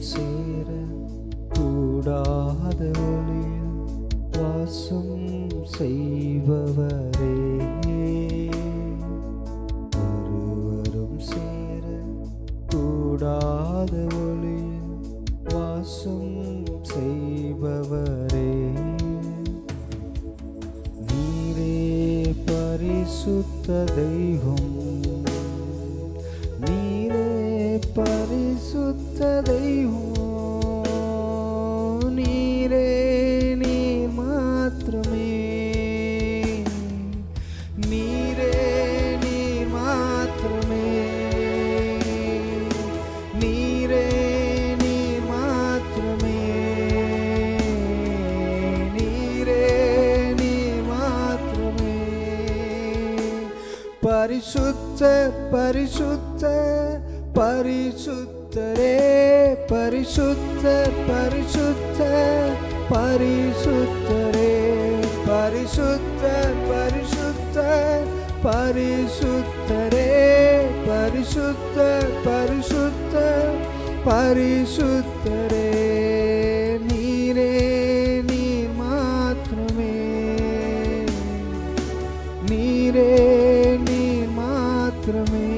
சேர கூடாத ஒளியில் வாசம் செய்பவரே. ஒருவரும் சேர கூடாத ஒளியில் வாசம் செய்பவரே. நீரே பரிசுத்த தெய்வம். நீரே பரிசுத்த தெய்வம் நீரே நீர் மாத்திரமே நீரே நீர் மாத்திரமே நீரே நீர் மாத்திரமே பரிசுத்த பரிசுத்த பரிசுத்தரே பரிசுத்த பரிசுத்த பரிசுத்தரே பரிசுத்த பரிசுத்தரே பரிசுத்த பரிசுத்த பரிசுத்தரே நீரே நீ மாத்திரமே நீரே நீ மாத்திரமே